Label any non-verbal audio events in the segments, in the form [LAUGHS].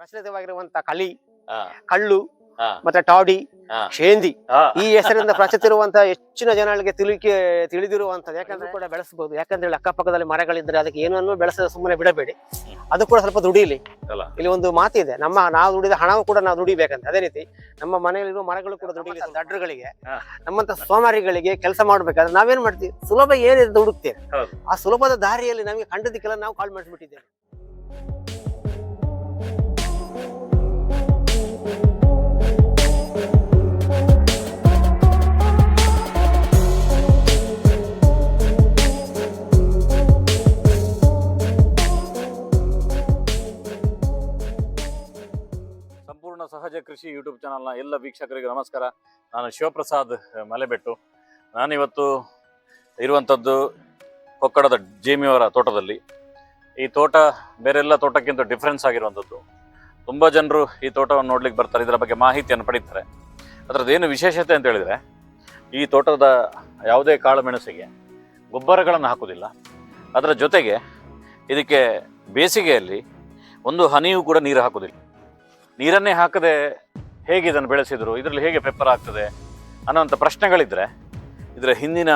ಪ್ರಚಲಿತವಾಗಿರುವಂತ ಕಲಿ ಕಳ್ಳು ಮತ್ತೆ ಟಾಡಿ. ಶೇಂದಿ. ಈ ಹೆಸರಿಂದ ಪ್ರಚಲಿತಿರುವಂತಹ ಹೆಚ್ಚಿನ ಜನಗಳಿಗೆ ತಿಳಿಕೆ ತಿಳಿದಿರುವಂತದ್ದು. ಯಾಕಂದ್ರೆ ಕೂಡ ಬೆಳೆಸಬಹುದು ಯಾಕಂದ್ರೆ ಅಕ್ಕಪಕ್ಕದಲ್ಲಿ ಮರಗಳಿದ್ರೆ ಅದಕ್ಕೆ ಏನನ್ನು ಬೆಳೆಸದ ಸುಮ್ಮನೆ ಬಿಡಬೇಡಿ. ಅದು ಕೂಡ ಸ್ವಲ್ಪ ದುಡಿಲಿ. ಇಲ್ಲಿ ಒಂದು ಮಾತಿದೆ. ನಮ್ಮ ನಾವು ದುಡಿದ ಹಣವು ಕೂಡ ನಾವು ದುಡಿಬೇಕಂತ. ಅದೇ ರೀತಿ ನಮ್ಮ ಮನೆಯಲ್ಲಿರುವ ಮರಗಳು ಕೂಡ ದುಡಿಲಿ ದಡ್ರುಗಳಿಗೆ ನಮ್ಮಂತ ಸೋಮಾರಿಗಳಿಗೆ ಕೆಲಸ ಮಾಡ್ಬೇಕಾದ್ರೆ ನಾವೇನ್ ಮಾಡ್ತೀವಿ? ಸುಲಭ ಏನಿದೆ ಹುಡುಕ್ತೇವೆ. ಆ ಸುಲಭದ ದಾರಿಯಲ್ಲಿ ನಮಗೆ ಕಂಡದಕ್ಕೆಲ್ಲ ನಾವು ಕಾಲ್ ಮಾಡಿಸ್ಬಿಟ್ಟಿದ್ದೇವೆ ಸಹಜ ಕೃಷಿ ಯೂಟ್ಯೂಬ್ ಚಾನಲ್ನ ಎಲ್ಲ ವೀಕ್ಷಕರಿಗೆ ನಮಸ್ಕಾರ. ನಾನು ಶಿವಪ್ರಸಾದ್ ಮಲೆಬೆಟ್ಟು. ನಾನಿವತ್ತು ಇರುವಂಥದ್ದು ಕೊಕ್ಕಡದ ಜೇಮಿಯವರ ತೋಟದಲ್ಲಿ. ಈ ತೋಟ ಬೇರೆಲ್ಲ ತೋಟಕ್ಕಿಂತ ಡಿಫ್ರೆನ್ಸ್ ಆಗಿರುವಂಥದ್ದು. ತುಂಬ ಜನರು ಈ ತೋಟವನ್ನು ನೋಡ್ಲಿಕ್ಕೆ ಬರ್ತಾರೆ. ಇದರ ಬಗ್ಗೆ ಮಾಹಿತಿಯನ್ನು ಪಡೀತಾರೆ. ಅದರದ್ದು ಏನು ವಿಶೇಷತೆ ಅಂತ ಹೇಳಿದರೆ, ಈ ತೋಟದ ಯಾವುದೇ ಕಾಳು ಮೆಣಸಿಗೆ ಗೊಬ್ಬರಗಳನ್ನು ಹಾಕುವುದಿಲ್ಲ. ಅದರ ಜೊತೆಗೆ ಇದಕ್ಕೆ ಬೇಸಿಗೆಯಲ್ಲಿ ಒಂದು ಹನಿಯೂ ಕೂಡ ನೀರು ಹಾಕುವುದಿಲ್ಲ. ನೀರನ್ನೇ ಹಾಕದೆ ಹೇಗೆ ಇದನ್ನು ಬೆಳೆಸಿದರು, ಇದರಲ್ಲಿ ಹೇಗೆ ಪೆಪ್ಪರ್ ಆಗ್ತದೆ ಅನ್ನೋಂಥ ಪ್ರಶ್ನೆಗಳಿದ್ದರೆ ಇದರ ಹಿಂದಿನ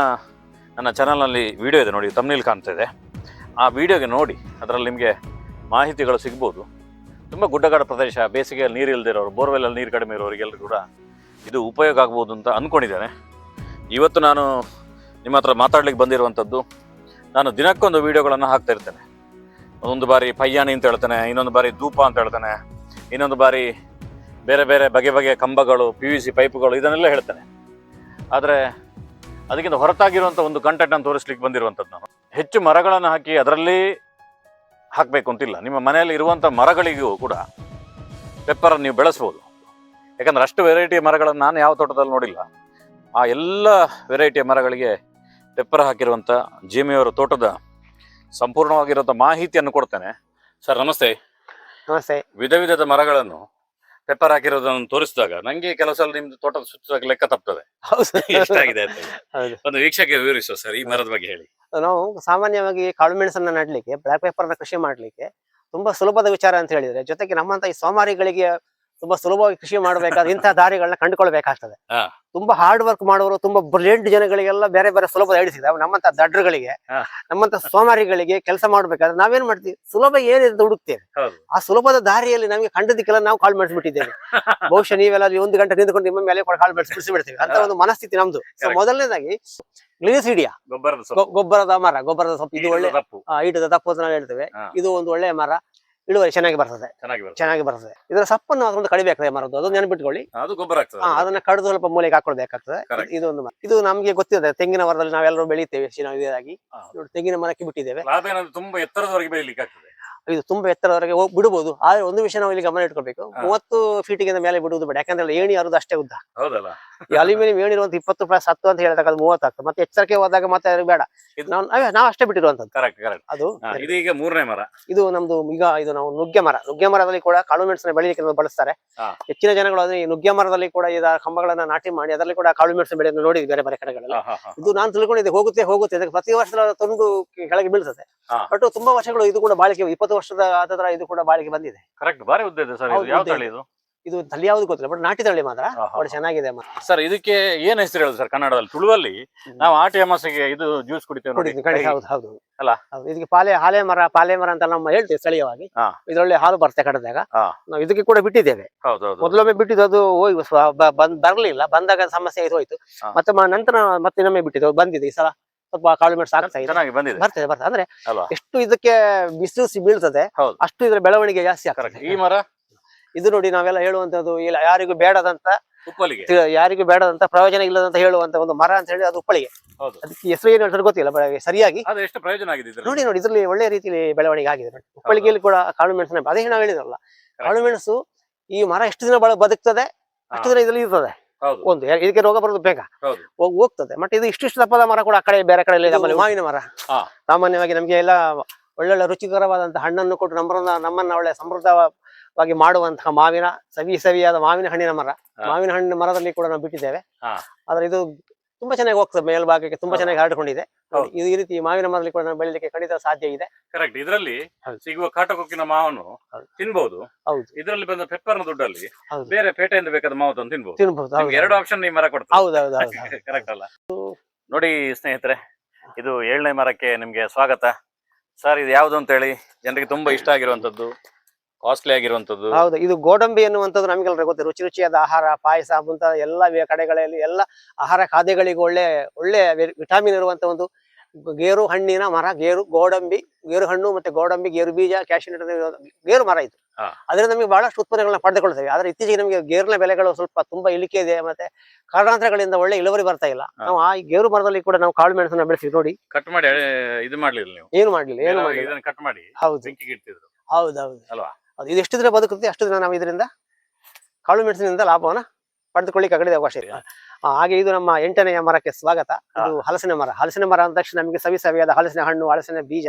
ನನ್ನ ಚಾನಲ್ನಲ್ಲಿ ವಿಡಿಯೋ ಇದೆ ನೋಡಿ ತಮ್ಮನೇಲಿ ಕಾಣ್ತಾ ಇದೆ. ಆ ವಿಡಿಯೋಗೆ ನೋಡಿ, ಅದರಲ್ಲಿ ನಿಮಗೆ ಮಾಹಿತಿಗಳು ಸಿಗ್ಬೋದು. ತುಂಬ ಗುಡ್ಡಗಾಡ ಪ್ರದೇಶ, ಬೇಸಿಗೆಯಲ್ಲಿ ನೀರು ಇಲ್ಲದಿರೋರು ಬೋರ್ವೆಲಲ್ಲಿ ನೀರು ಕಡಿಮೆ ಇರೋರಿಗೆಲ್ಲರೂ ಕೂಡ ಇದು ಉಪಯೋಗ ಆಗ್ಬೋದು ಅಂತ ಅಂದ್ಕೊಂಡಿದ್ದೇನೆ ಇವತ್ತು ನಾನು ನಿಮ್ಮ ಹತ್ರ ಮಾತಾಡ್ಲಿಕ್ಕೆ ಬಂದಿರುವಂಥದ್ದು, ನಾನು ದಿನಕ್ಕೊಂದು ವಿಡಿಯೋಗಳನ್ನು ಹಾಕ್ತಾ ಇರ್ತೇನೆ. ಒಂದು ಬಾರಿ ಪಯ್ಯಾಣಿ ಅಂತ ಹೇಳ್ತೇನೆ, ಇನ್ನೊಂದು ಬಾರಿ ಧೂಪ ಅಂತ ಹೇಳ್ತೇನೆ ಇನ್ನೊಂದು ಬಾರಿ ಬೇರೆ ಬೇರೆ ಬಗೆ ಬಗೆಯ ಕಂಬಗಳು ಪಿ ಯು ಸಿ ಪೈಪುಗಳು ಇದನ್ನೆಲ್ಲ ಹೇಳ್ತೇನೆ. ಆದರೆ ಅದಕ್ಕಿಂತ ಹೊರತಾಗಿರುವಂಥ ಒಂದು ಕಂಟೆಂಟನ್ನು ತೋರಿಸ್ಲಿಕ್ಕೆ ಬಂದಿರುವಂಥದ್ದು ನಾನು. ಹೆಚ್ಚು ಮರಗಳನ್ನು ಹಾಕಿ ಅದರಲ್ಲಿ ಹಾಕಬೇಕು ಅಂತಿಲ್ಲ. ನಿಮ್ಮ ಮನೆಯಲ್ಲಿ ಇರುವಂಥ ಮರಗಳಿಗೂ ಕೂಡ ಪೆಪ್ಪರನ್ನು ನೀವು ಬೆಳೆಸ್ಬೋದು. ಯಾಕಂದ್ರೆ ಅಷ್ಟು ವೆರೈಟಿಯ ಮರಗಳನ್ನು ನಾನು ಯಾವ ತೋಟದಲ್ಲಿ ನೋಡಿಲ್ಲ. ಆ ಎಲ್ಲ ವೆರೈಟಿಯ ಮರಗಳಿಗೆ ಪೆಪ್ಪರ್ ಹಾಕಿರುವಂಥ ಜಿಮಿಯವರ ತೋಟದ ಸಂಪೂರ್ಣವಾಗಿರುವಂಥ ಮಾಹಿತಿಯನ್ನು ಕೊಡ್ತೇನೆ. ಸರ್, ನಮಸ್ತೆ. ನಮಸ್ತೆ. ವಿಧ ವಿಧದ ಮರಗಳನ್ನು ಪೆಪ್ಪರ್ ಹಾಕಿರೋದನ್ನು ತೋರಿಸಿದಾಗ ನಂಗೆ ಕೆಲವು ಸಲ ನಿಮ್ದು ತೋಟದ ಸುತ್ತದಾಗ ಲೆಕ್ಕ ತಪ್ತದೆ. ಹೌದು. ಎಷ್ಟಾಗಿದೆ ಅಂತ ಹೇಳಿ. ಹೌದು. ಒಂದು ವೀಕ್ಷಕ ವಿವರಿಸುವ ಸರ್ ಈ ಮರದ ಬಗ್ಗೆ ಹೇಳಿ. ನಾವು ಸಾಮಾನ್ಯವಾಗಿ ಕಾಳು ಮೆಣಸನ್ನ ನಡ್ಲಿಕ್ಕೆ ಬ್ಲಾಕ್ ಪೇಪರ್ನ ಕೃಷಿ ಮಾಡ್ಲಿಕ್ಕೆ ತುಂಬಾ ಸುಲಭದ ವಿಚಾರ ಅಂತ ಹೇಳಿದ್ರೆ ಜೊತೆಗೆ ನಮ್ಮಂತ ಈ ಸೋಮಾರಿಗಳಿಗೆ ತುಂಬಾ ಸುಲಭವಾಗಿ ಕೃಷಿ ಮಾಡಬೇಕಾದ್ರೆ ಇಂತಹ ದಾರಿಗಳನ್ನ ಕಂಡುಕೊಳ್ಬೇಕಾಗ್ತದೆ. ತುಂಬಾ ಹಾರ್ಡ್ ವರ್ಕ್ ಮಾಡುವವರು ತುಂಬಾ ಬ್ರಿಲಿಯಂಟ್ ಜನಗಳಿಗೆಲ್ಲ ಬೇರೆ ಬೇರೆ ಸುಲಭದ ಸಿಗ್ತದೆ ನಮ್ಮಂತ ದಡ್ರಗಳಿಗೆ ನಮ್ಮಂತ ಸೋಮಾರಿಗಳಿಗೆ ಕೆಲಸ ಮಾಡ್ಬೇಕಾದ್ರೆ ನಾವೇನ್ ಮಾಡ್ತೀವಿ? ಸುಲಭ ಏನಿದೆ ಹುಡುಕ್ತೇವೆ. ಆ ಸುಲಭದ ದಾರಿಯಲ್ಲಿ ನಮಗೆ ಕಂಡದಕ್ಕೆಲ್ಲ ನಾವು ಕಾಲ್ ಮಾಡಿಸ್ಬಿಟ್ಟಿದ್ದೇವೆ. [LAUGHS] ಬಹುಶಃ ನೀವೆಲ್ಲ ಒಂದು ಗಂಟೆ ನಿಂತ್ಕೊಂಡು ನಿಮ್ಮ ಮೇಲೆ ಕೂಡ ಕಾಲ್ ಮಾಡಿಸಿ ಬಿಡ್ತೀವಿ ಅಂತ ಒಂದು ಮನಸ್ಥಿತಿ ನಮ್ದು. ಮೊದಲನೇದಾಗಿ ಗ್ಲಿಸಿಡಿಯಾ. ಗೊಬ್ಬರದ ಗೊಬ್ಬರದ ಮರ ಗೊಬ್ಬರದ ಸೊಪ್ಪು. ಇದು ಒಳ್ಳೆ ಈಟದ ತಪ್ಪು ಅಂತ ನಾವು ಹೇಳ್ತೇವೆ. ಇದು ಒಂದು ಒಳ್ಳೆಯ ಮರ. ಇಳುವರಿ ಚೆನ್ನಾಗಿ ಬರ್ತದೆ. ಚೆನ್ನಾಗಿ ಬರ್ತದೆ. ಚೆನ್ನಾಗಿ ಬರ್ತದೆ. ಇದರ ಸಪ್ಪನ್ನು ಅದೊಂದು ಕಡಿಬೇಕಾಗ್ತದೆ ಮರದ್ದು ಅದನ್ನ ನೆನಪಿಟ್ಕೊಳ್ಳಿ. ಅದು ಗೊಬ್ಬರ ಆಗ್ತದೆ ಅದನ್ನ ಕಡಿದು ಸ್ವಲ್ಪ ಮೂಲೆಗೆ ಹಾಕೊಳ್ಬೇಕಾಗ್ತದೆ. ಇದೊಂದು ಇದು ಒಂದು ಮರ. ಇದು ನಮ್ಗೆ ಗೊತ್ತಿದೆ ತೆಂಗಿನ ಮರದಲ್ಲಿ ನಾವೆಲ್ಲರೂ ಬೆಳಿತೇವೆ ಹೆಚ್ಚಿನ ಇದಾಗಿ ಹಾ. ನೋಡಿ ತೆಂಗಿನ ಮರಕ್ಕೆ ಬಿಟ್ಟಿದ್ದೇವೆ. ಲಾಭ ಏನಂದ್ರೆ ತುಂಬಾ ಎತ್ತರದವರೆಗೆ ಬೆಳಿಲಿಕ್ಕೆ ಆಗ್ತದೆ ಇದು ತುಂಬಾ ಎತ್ತರದವರೆಗೆ ಹೋಗಿ ಬಿಡಬಹುದು ಆದ್ರೆ ಒಂದು ವಿಷಯ ನಾವು ಇಲ್ಲಿ ಗಮನ ಇಟ್ಕೊಳ್ಬೇಕು. ಮೂವತ್ತು ಫೀಟಿಗಿಂತ ಮೇಲೆ ಬಿಡುವುದು ಬೇಡ. ಯಾಕಂದ್ರೆ ಏಣಿ ಅರುದು ಅಷ್ಟೇ ಉದ್ದ. ಈ ಅಲ್ಯೂಮಿನಿಯಂ ಏಣಿ ಇರುವಂತ ಇಪ್ಪತ್ತು ಪ್ಲಸ್ ಹತ್ತು ಅಂತ ಹೇಳಿದಾಗ ಅದು ಮೂವತ್ತು ಆಗ್ತದೆ. ಮತ್ತೆ ಎಚ್ಚರಿಕೆ ಹೋದಾಗ ಮತ್ತೆ ಬೇಡ. ನಾವು ನಾವು ಅಷ್ಟೇ ಬಿಟ್ಟಿರುವಂತದ್ದು ಕರೆಕ್ಟ್ ಕರೆಕ್ಟ್ ಅದು ಇದೀಗ ಮೂರನೇ ಮರ. ಇದು ನಮ್ದು ಈಗ ಇದು ನಾವು ನುಗ್ಗೆ ಮರ. ನುಗ್ಗೆ ಮರದಲ್ಲಿ ಕೂಡ ಕಾಳು ಮೆಣಸಿನ ಬೆಳಿಲಿಕ್ಕೆ ಬಳಸ್ತಾರೆ. ಹೆಚ್ಚಿನ ಜನಗಳು ಅದನ್ನ ಈ ನುಗ್ಗೆ ಮರದಲ್ಲಿ ಕೂಡ ಈ ಕಂಬಗಳನ್ನ ನಾಟಿ ಮಾಡಿ ಅದರಲ್ಲಿ ಕೂಡ ಕಾಳು ಮೆಣಸಿನ ಬೆಳೆಯನ್ನು ನೋಡಿದ್ವಿ ಬೇರೆ ಬೇರೆ ಕಡೆಗಳಲ್ಲಿ. ಇದು ನಾನು ತಿಳ್ಕೊಂಡಿದ್ದೆ ಹೋಗುತ್ತೆ ಹೋಗುತ್ತೆ. ಪ್ರತಿ ವರ್ಷದ ತುಂಡು ಕೆಳಗೆ ಬೀಳ್ತದೆ. ಬಟ್ ತುಂಬಾ ವರ್ಷಗಳು ಇದು ಕೂಡ ಬಾಳಿಕೆ ಇಪ್ಪತ್ತು ವರ್ಷದ ಹತ್ರ ಇದು ಕೂಡ ಬಾಳಿಗೆ ಬಂದಿದೆ. ಕರೆಕ್ಟ್ ಬಾರಿ ಉದ್ದ ಇದೆ ಸರ್ ಹೌದು, ಇದು ಯಾವ ಉದ್ದ ತಳಿ ಇದು. ಇದು? ತಳಿ ಯಾವ್ದು ಗೊತ್ತಿಲ್ಲ ಬಟ್ ನಾಟಿ ತಳಿ ಮಾತ್ರ. ಒಳ್ಳೆ ಚೆನ್ನಾಗಿದೆ ಸರ್ ಇದಕ್ಕೆ ಏನ್ ಹೆಸರು ಹೇಳುದು ಸರ್ ಕನ್ನಡದಲ್ಲಿ? ತುಳುವಲ್ಲಿ ನಾವು ಆಟಿ ಅಮಾಸೆಗೆ ಇದು ಜ್ಯೂಸ್ ಕುಡಿತೇವೆ ನೋಡಿ. ಹೌದು ಹೌದು. ಅಲ್ಲ? ಹೌದು ಇದಕ್ಕೆ ಪಾಲೆ ಹಾಲೆ ಮರ ಪಾಲೆ ಮರ ಅಂತ ನಮ್ಮ ಹೇಳ್ತೇವೆ ಸ್ಥಳೀಯವಾಗಿ. ಇದರಲ್ಲಿ ಇದರೊಳ್ಳೆ ಹಾಲು ಬರುತ್ತೆ ಕಡದಾಗ. ಹಾ. ನಾವು ಇದಕ್ಕೆ ಕೂಡ ಬಿಟ್ಟಿದ್ದೇವೆ. ಹೌದು ಹೌದು. ಮೊದಲೊಮ್ಮೆ ಬಿಟ್ಟಿದ್ದು ಅದು ಹೋಗಿ ಸ್ವ- ಬ- ಬಂದ್ ಬರ್ಲಿಲ್ಲ. ಬಂದಾಗ ಸಮಸ್ಯೆ ಇದು ಹೋಯ್ತು. ಹಾ. ಮತ್ತೆ ಮ- ನಂತರ ಮತ್ತೆ ಇನ್ನೊಮ್ಮೆ ಬಿಟ್ಟಿದ್ದು ಬಂದಿದೆ ಈ ಸಲ. ಸ್ವಲ್ಪ ಕಾಳು ಮೆಣಸು ಆಗ್ತಾ ಇದೆ ಚೆನ್ನಾಗಿ ಬಂದಿದೆ. ಬರ್ತದೆ ಬರ್ತದೆ. ಅಂದ್ರೆ ಅಲ್ವಾ? ಎಷ್ಟು ಇದಕ್ಕೆ ಬಿಸಿಲು ಸಿ- ಬೀಳ್ತದೆ ಹೌದು. ಅಷ್ಟು ಇದ್ರ ಬೆಳವಣಿಗೆ ಜಾಸ್ತಿ ಆಗ್ತದೆ. ಈ ಮರ? ಇದು ನೋಡಿ ನಾವೆಲ್ಲ ಹೇಳುವಂತದ್ದು ಇಲ್ಲ ಯಾರಿಗೂ ಬೇಡದಂತ ಉಪ್ಪಲಿಗೆ ತಿ- ಯಾರಿಗೂ ಬೇಡದಂತ ಪ್ರಯೋಜನ ಇಲ್ಲದಂತ ಹೇಳುವಂತ ಒಂದು ಮರ ಅಂತ ಹೇಳಿ ಅದು ಉಪ್ಪಳಿಗೆ. ಅದಕ್ಕೆ ಹೆಸರು ಏನು ಹೇಳ್ತಾರೆ ಗೊತ್ತಿಲ್ಲ ಸರಿಯಾಗಿ. ಎಷ್ಟು ಪ್ರಯೋಜನ ಆಗಿದೆ? ನೋಡಿ ನೋಡಿ ಇದರಲ್ಲಿ ಒಳ್ಳೆ ರೀತಿಯಲ್ಲಿ ಬೆಳವಣಿಗೆ ಆಗಿದೆ ನೋಡಿ. ಉಪ್ಪಳಿಗೆಯಲ್ಲಿ ಕೂಡ ಕಾಳು ಮೆಣಸಿನ ಅದೇ ನಾವು ಹೇಳಿದ್ರಲ್ಲ ಕಾಳು ಮೆಣಸು ಈ ಮರ ಎಷ್ಟು ದಿನ ಬದುಕ್ತದೆ ಅಷ್ಟು ದಿನ ಇದ್ರಲ್ಲಿ ಇರ್ತದೆ. ಒಂದು ಇದಕ್ಕೆ ರೋಗ ಬರೋದು ಬೇಗ. ಹೋಗ್ತದೆ. ಮತ್ತೆ ಇದು ಇಷ್ಟಿಷ್ಟು ದಪ್ಪದ ಮರ ಕೂಡ ಆ ಕಡೆ ಬೇರೆ ಕಡೆ ಇಲ್ಲ ನಮ್ಮಲ್ಲಿ ಮಾವಿನ ಮರ. ಸಾಮಾನ್ಯವಾಗಿ ನಮ್ಗೆ ಎಲ್ಲ ಒಳ್ಳೊಳ್ಳೆ ರುಚಿಕರವಾದಂತಹ ಹಣ್ಣನ್ನು ಕೊಟ್ಟು ನಮ್ಮನ್ನ ನಮ್ಮನ್ನ ಒಳ್ಳೆ ಸಮೃದ್ಧವಾಗಿ ಮಾಡುವಂತಹ ಮಾವಿನ ಸವಿ ಸವಿಯಾದ ಮಾವಿನ ಹಣ್ಣಿನ ಮರ. ಮಾವಿನ ಹಣ್ಣಿನ ಮರದಲ್ಲಿ ಕೂಡ ನಾವು ಬಿಟ್ಟಿದ್ದೇವೆ. ಆದ್ರೆ ಇದು ತುಂಬಾ ಚೆನ್ನಾಗಿ ಹೋಗ್ತದೆ ಮೇಲ್ಭಾಗಕ್ಕೆ ತುಂಬಾ ಚೆನ್ನಾಗಿ ಹರಡಿಕೊಂಡಿದೆ ಹೌದು. ಇದು ಈ ರೀತಿ ಮಾವಿನ ಮರದಲ್ಲಿ ಕೂಡ ಬೆಳಿಲಿಕ್ಕೆ ಖಂಡಿತ ಸಾಧ್ಯ ಇದೆ. ಕರೆಕ್ಟ್ ಇದರಲ್ಲಿ ಹೌದು. ಸಿಗುವ ಕಾಟಕೊಕ್ಕಿನ ಮಾವನ್ನು ಹೌದು. ತಿನ್ಬಹುದು ಹೌದು. ಇದರಲ್ಲಿ ಬಂದ ಪೆಪ್ಪರ್ನ ದುಡ್ಡಲ್ಲಿ ಹೌದು. ಬೇರೆ ಪೇಟೆಯಿಂದ ಬೇಕಾದ ಮಾವು ತಂದು ತಿನ್ಬಹುದು ತಿನ್ಬಹುದು ನಿಮ್ಗೆ ಎರಡು ಆಪ್ಷನ್ ಈ ಮರ ಕೊಡ್ತಾರೆ. ಹೌದು ಹೌದು ಹೌದು ಕರೆಕ್ಟ್ [LAUGHS] ಅಲ್ಲ. ನೋಡಿ ಸ್ನೇಹಿತರೆ ಇದು ಏಳನೇ ಮರಕ್ಕೆ ನಿಮ್ಗೆ ಸ್ವಾಗತ. ಸರ್ ಇದು ಯಾವ್ದು ಅಂತ ಹೇಳಿ ಜನರಿಗೆ ತುಂಬಾ ಇಷ್ಟ ಆಗಿರುವಂತದ್ದು ಕಾಸ್ಟ್ಲಿ ಆಗಿರುವಂತದ್ದು ಹೌದು ಇದು ಗೋಡಂಬಿ ಎನ್ನುವಂಥದ್ದು ನಮಗೆಲ್ಲ ಗೊತ್ತೆ. ರುಚಿ ರುಚಿಯಾದ ಆಹಾರ ಪಾಯಸ ಮುಂತಾದ ಎಲ್ಲ ಕಡೆಗಳಲ್ಲಿ ಎಲ್ಲ ಆಹಾರ ಖಾದ್ಯಗಳಿಗೆ ಒಳ್ಳೆ ಒಳ್ಳೆ ವಿಟಾಮಿನ್ ಇರುವಂತ ಒಂದು ಗೇರು ಹಣ್ಣಿನ ಮರ ಗೇರು ಗೋಡಂಬಿ ಗೇರು ಹಣ್ಣು ಮತ್ತೆ ಗೋಡಂಬಿ ಗೇರು ಬೀಜ ಕ್ಯಾಶಿನಟ್ ಗೇರು ಮರ ಇದು. ಹಾ. ಅದರಿಂದ ನಮಗೆ ಬಹಳಷ್ಟು ಉತ್ಪನ್ನಗಳನ್ನ ಪಡೆದುಕೊಳ್ತೇವೆ ಆದ್ರೆ ಇತ್ತೀಚೆಗೆ ನಮಗೆ ಗೇರಿನ ಬೆಲೆಗಳು ಸ್ವಲ್ಪ ತುಂಬಾ ಇಳಿಕೆ ಇದೆ ಮತ್ತೆ ಕಾರಣಾಂತರಗಳಿಂದ ಒಳ್ಳೆ ಇಳುವರಿ ಬರ್ತಾ ಇಲ್ಲ. ನಾವು ಆ ಗೇರು ಮರದಲ್ಲಿ ಕೂಡ ನಾವು ಕಾಳು ಮೆಣಸನ್ನ ಬೆಳೆಸಿ ನೋಡಿ. ಕಟ್ ಮಾಡಿ ಇದು ಮಾಡ್ಲಿಲ್ಲ ನೀವು? ಏನು ಮಾಡ್ಲಿಲ್ಲ ಏನು ಮಾಡ್ಲಿಲ್ಲ. ಕಟ್ ಮಾಡಿ ಹೌದು. ಹೌದೌದು. ಅಲ್ವಾ? ಅದು ಇದು ಎಷ್ಟು ದಿನ ಬದುಕುತ್ತೆ ಅಷ್ಟು ದಿನ ನಾವು ಇದರಿಂದ ಕಾಳು ಮೆಣಸಿನಿಂದ ಲಾಭವನ್ನ ಪಡೆದುಕೊಳ್ಳಿಕ್ಕೆ ಕಡಿಮೆ ಅವಕಾಶ ಇದೆ ಹಾಗೆ ಇದು ನಮ್ಮ ಎಂಟನೆಯ ಮರಕ್ಕೆ ಸ್ವಾಗತ. ಇದು ಹಲಸಿನ ಮರ. ಹಲಸಿನ ಮರ ಅಂದ ತಕ್ಷಣ ನಮಗೆ ಸವಿ ಸವಿಯಾದ ಹಲಸಿನ ಹಣ್ಣು ಹಲಸಿನ ಬೀಜ.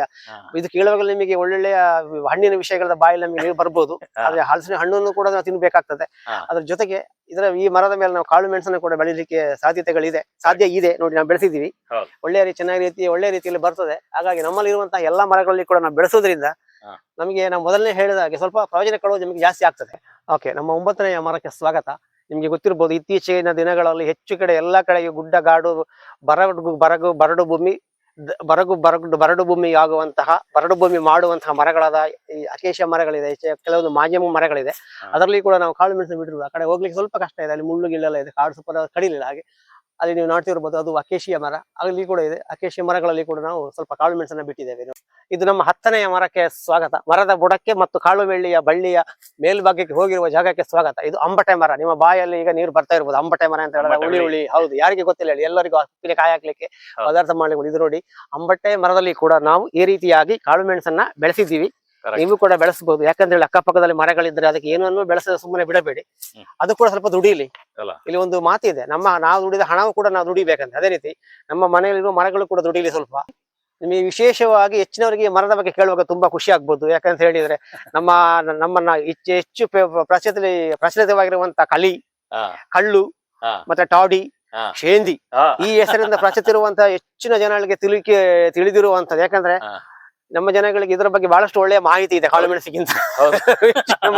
ಇದು ಕೇಳುವಾಗ ನಿಮಗೆ ಒಳ್ಳೊಳ್ಳೆಯ ಹಣ್ಣಿನ ವಿಷಯಗಳ ಬಾಯಲ್ಲಿ ನಮಗೆ ನೀರು ಬರ್ಬೋದು. ಆದರೆ ಹಲಸಿನ ಹಣ್ಣನ್ನು ಕೂಡ ನಾವು ತಿನ್ಬೇಕಾಗ್ತದೆ. ಅದ್ರ ಜೊತೆಗೆ ಇದರ ಈ ಮರದ ಮೇಲೆ ನಾವು ಕಾಳು ಮೆಣಸನ್ನು ಕೂಡ ಬೆಳೀಲಿಕ್ಕೆ ಸಾಧ್ಯತೆಗಳಿದೆ. ಸಾಧ್ಯ ಇದೆ ನೋಡಿ ನಾವು ಬೆಳೆಸಿದೀವಿ. ಒಳ್ಳೆಯ ರೀತಿ ಚೆನ್ನಾಗಿ ರೀತಿ ಒಳ್ಳೆ ರೀತಿಯಲ್ಲಿ ಬರ್ತದೆ. ಹಾಗಾಗಿ ನಮ್ಮಲ್ಲಿರುವಂತಹ ಎಲ್ಲ ಮರಗಳಲ್ಲಿ ಕೂಡ ನಾವು ಬೆಳೆಸೋದ್ರಿಂದ. ನಮಗೆ ನಾವು ಮೊದಲನೇ ಹೇಳಿದ ಹಾಗೆ ಸ್ವಲ್ಪ ಪ್ರಯೋಜನ ಕೊಡೋದು ನಿಮಗೆ ಜಾಸ್ತಿ ಆಗ್ತದೆ. ಓಕೆ ನಮ್ಮ ಒಂಬತ್ತನೇ ಮರಕ್ಕೆ ಸ್ವಾಗತ. ನಿಮಗೆ ಗೊತ್ತಿರ್ಬೋದು ಇತ್ತೀಚಿನ ದಿನಗಳಲ್ಲಿ ಹೆಚ್ಚು ಕಡೆ ಎಲ್ಲಾ ಕಡೆಗೆ ಗುಡ್ಡ ಗಾಡು ಬರಗು ಬರಗು ಬರಡು ಭೂಮಿ ಬರಗು ಬರಗು ಬರಡು ಭೂಮಿ ಆಗುವಂತಹ ಬರಡು ಭೂಮಿ ಮಾಡುವಂತಹ ಮರಗಳಾದ ಈ ಅಕೇಶ ಮರಗಳಿದೆ ಕೆಲವೊಂದು ಮಾಧ್ಯಮ ಮರಗಳಿದೆ. ಅದರಲ್ಲಿ ಕೂಡ ನಾವು ಕಾಳು ಮೆಣಸು ಬಿಟ್ಟಿರುವುದು. ಆ ಕಡೆ ಹೋಗ್ಲಿಕ್ಕೆ ಸ್ವಲ್ಪ ಕಷ್ಟ ಇದೆ. ಅಲ್ಲಿ ಮುಳ್ಳು ಗಿಳ್ಳೆಲ್ಲ ಇದೆ. ಕಾಡು ಸ್ವಲ್ಪ ಕಡಿಲಿಲ್ಲ. ಹಾಗೆ ಅಲ್ಲಿ ನೀವು ನೋಡ್ತಿರ್ಬೋದು ಅದು ಅಕೇಶಿಯ ಮರ. ಅಲ್ಲಿ ಕೂಡ ಇದೆ. ಅಕೇಶಿಯ ಮರಗಳಲ್ಲಿ ಕೂಡ ನಾವು ಸ್ವಲ್ಪ ಕಾಳು ಮೆಣಸನ್ನ ಬಿಟ್ಟಿದ್ದೇವೆ. ಇದು ನಮ್ಮ ಹತ್ತನೆಯ ಮರಕ್ಕೆ ಸ್ವಾಗತ. ಮರದ ಬುಡಕ್ಕೆ ಮತ್ತು ಕಾಳು ಬೆಳ್ಳಿಯ ಬಳ್ಳಿಯ ಮೇಲ್ಭಾಗಕ್ಕೆ ಹೋಗಿರುವ ಜಾಗಕ್ಕೆ ಸ್ವಾಗತ. ಇದು ಅಂಬಟೆ ಮರ. ನಿಮ್ಮ ಬಾಯಲ್ಲಿ ಈಗ ನೀರು ಬರ್ತಾ ಇರ್ಬೋದು. ಅಂಬಟೆ ಮರ ಅಂತ ಹೇಳಿದ್ರೆ ಹುಳಿ ಹುಳಿ. ಹೌದು. ಯಾರಿಗೆ ಗೊತ್ತಿಲ್ಲ ಹೇಳಿ. ಎಲ್ಲರಿಗೂ ಉಪ್ಪಿನ ಕಾಯಿ ಹಾಕ್ಲಿಕ್ಕೆ. ಪದಾರ್ಥ ಮಾಡ್ಲಿಕ್ಕೆ. ಇದು ನೋಡಿ ಅಂಬಟೆ ಮರದಲ್ಲಿ ಕೂಡ ನಾವು ಈ ರೀತಿಯಾಗಿ ಕಾಳು ಮೆಣಸನ್ನ ಬೆಳೆಸಿದ್ದೀವಿ. ನೀವು ಕೂಡ ಬೆಳೆಸಬಹುದು ಯಾಕಂದ್ರೆ ಹೇಳಿ ಅಕ್ಕಪಕ್ಕದಲ್ಲಿ ಮರಗಳಿದ್ರೆ ಅದಕ್ಕೆ ಏನನ್ನು ಬೆಳೆಸದ ಸುಮ್ಮನೆ ಬಿಡಬೇಡಿ. ಅದು ಕೂಡ ಸ್ವಲ್ಪ ದುಡಿಯಲಿ. ಇಲ್ಲಿ ಒಂದು ಮಾತಿದೆ. ನಮ್ಮ ನಾವು ದುಡಿದ ಹಣವು ಕೂಡ ನಾವು ದುಡಿಬೇಕಂತ. ಅದೇ ರೀತಿ ನಮ್ಮ ಮನೆಯಲ್ಲಿರುವ ಮರಗಳು ಕೂಡ ದುಡಿಲಿ ಸ್ವಲ್ಪ. ನಿಮಗೆ ವಿಶೇಷವಾಗಿ ಹೆಚ್ಚಿನವರಿಗೆ ಮರದ ಬಗ್ಗೆ ಕೇಳುವಾಗ ತುಂಬಾ ಖುಷಿ ಆಗ್ಬೋದು. ಯಾಕಂತ ಹೇಳಿದ್ರೆ ನಮ್ಮ ನಮ್ಮನ್ನ ಹೆಚ್ಚು ಹೆಚ್ಚು ಪ್ರ- ಪ್ರಚಲಿತ ಪ್ರಚಲಿತವಾಗಿರುವಂತ ಕಲಿ ಹಾ, ಕಳ್ಳು ಮತ್ತೆ ಟಾಡಿ. ಶೇಂದಿ ಈ ಹೆಸರಿಂದ ಪ್ರಚಲಿತಿರುವಂತಹ ಹೆಚ್ಚಿನ ಜನಗಳಿಗೆ ತಿಳಿಕೆ ತಿಳಿದಿರುವಂತದ್ದು. ಯಾಕಂದ್ರೆ. ನಮ್ಮ ಜನಗಳಿಗೆ ಇದರ ಬಗ್ಗೆ ಬಹಳಷ್ಟು ಒಳ್ಳೆಯ ಮಾಹಿತಿ ಇದೆ ಕಾಳು ಮೆಣಸಿಗಿಂತ.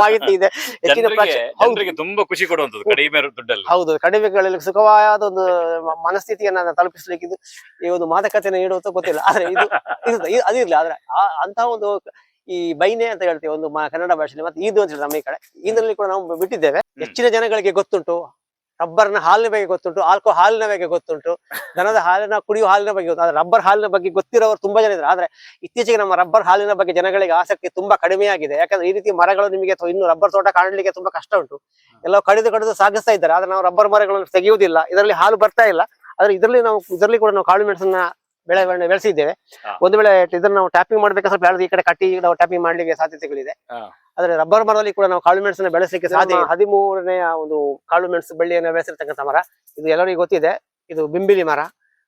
ಮಾಹಿತಿ ಇದೆ. ಹೆಚ್ಚಿನ ಜನರಿಗೆ ತುಂಬಾ ಖುಷಿ ಕೊಡುವಂತದ್ದು ಕಡಿಮೆ ದುಡ್ಡಲ್ಲಿ. ಹೌದು ಕಡಿಮೆಗಳಲ್ಲಿ ಸುಖವಾದ ಒಂದು ಮನಸ್ಥಿತಿಯನ್ನ ತಲುಪಿಸ್ಲಿಕ್ಕೆ ಇದು ಈ ಒಂದು ಮಾದಕತೆಯನ್ನು ನೀಡುವಂತ ಗೊತ್ತಿಲ್ಲ. ಆದ್ರೆ ಇದು ಇದು ಅದಿರ್ಲಿ ಆದ್ರೆ ಅಂತಹ ಒಂದು ಈ ಬೈನೆ ಅಂತ ಹೇಳ್ತೀವಿ ಒಂದು ಕನ್ನಡ ಭಾಷೆಯಲ್ಲಿ ಮತ್ತೆ ಇದು ಅಂತ ಹೇಳಿ ನಮ್ಮ ಈ ಕಡೆ. ಇದರಲ್ಲಿ ಕೂಡ ನಾವು ಬಿಟ್ಟಿದ್ದೇವೆ. ಹೆಚ್ಚಿನ ಜನಗಳಿಗೆ ಗೊತ್ತುಂಟು. ರಬ್ಬರ್ನ ಹಾಲಿನ ಬಗ್ಗೆ ಗೊತ್ತುಂಟು ಆಲ್ಕೋ ಹಾಲಿನ ಬಗ್ಗೆ ಗೊತ್ತುಂಟು, ದನದ ಹಾಲಿನ ಕುಡಿಯುವ ಹಾಲಿನ ಬಗ್ಗೆ ಗೊತ್ತು, ಆದ್ರೆ ರಬ್ಬರ್ ಹಾಲಿನ ಬಗ್ಗೆ ಗೊತ್ತಿರೋರು ತುಂಬಾ ಜನ ಇದ್ದಾರೆ. ಆದ್ರೆ ಇತ್ತೀಚೆಗೆ ನಮ್ಮ ರಬ್ಬರ್ ಹಾಲಿನ ಬಗ್ಗೆ ಜನಗಳಿಗೆ ಆಸಕ್ತಿ ತುಂಬಾ ಕಡಿಮೆಯಾಗಿದೆ ಯಾಕಂದ್ರೆ ಈ ರೀತಿ ಮರಗಳು ನಿಮಗೆ ಇನ್ನು ರಬ್ಬರ್ ತೋಟ ಕಾಣಲಿಕ್ಕೆ ತುಂಬಾ ಕಷ್ಟ ಉಂಟು. ಎಲ್ಲ ಕಡಿದು ಕಡಿದು ಸಾಗಿಸ್ತಾ ಇದ್ದಾರೆ, ಆದ್ರೆ ನಾವು ರಬ್ಬರ್ ಮರಗಳನ್ನು ತೆಗೆಯುವುದಿಲ್ಲ. ಇದರಲ್ಲಿ ಹಾಲು ಬರ್ತಾ ಇಲ್ಲ. ಆದ್ರೆ ಇದರಲ್ಲಿ ನಾವು ಇದರಲ್ಲಿ ಕೂಡ ನಾವು ಕಾಳು ಮೆಣಸನ್ನ ಬೆಳೆ ಬೆಳೆ- ಬೆಳೆಸಿದ್ದೇವೆ. ಒಂದು ವೇಳೆ ಇದನ್ನ ನಾವು ಟ್ಯಾಪಿಂಗ್ ಮಾಡ್ಬೇಕಂದ್ರೆ ಸ್ವಲ್ಪ ಈ ಕಡೆ ಕಟ್ಟಿ ನಾವು ಟ್ಯಾಪಿಂಗ್ ಮಾಡ್ಲಿಕ್ಕೆ ಸಾಧ್ಯತೆಗಳಿದೆ. ಆದ್ರೆ ರಬ್ಬರ್ ಮರದಲ್ಲಿ ಕೂಡ ನಾವು ಕಾಳು ಮೆಣಸನ್ನ ಬೆಳೆಸಲಿಕ್ಕೆ ಸಾಧ್ಯ ಹದಿಮೂರನೆಯ ಒಂದು ಕಾಳು ಮೆಣಸು ಬಳ್ಳಿಯನ್ನು ಬೆಳೆಸಿರ್ತಕ್ಕಂಥ ಮರ. ಇದು ಎಲ್ಲರಿಗೂ ಗೊತ್ತಿದೆ. ಇದು ಬಿಂಬಿಲಿ ಮರ.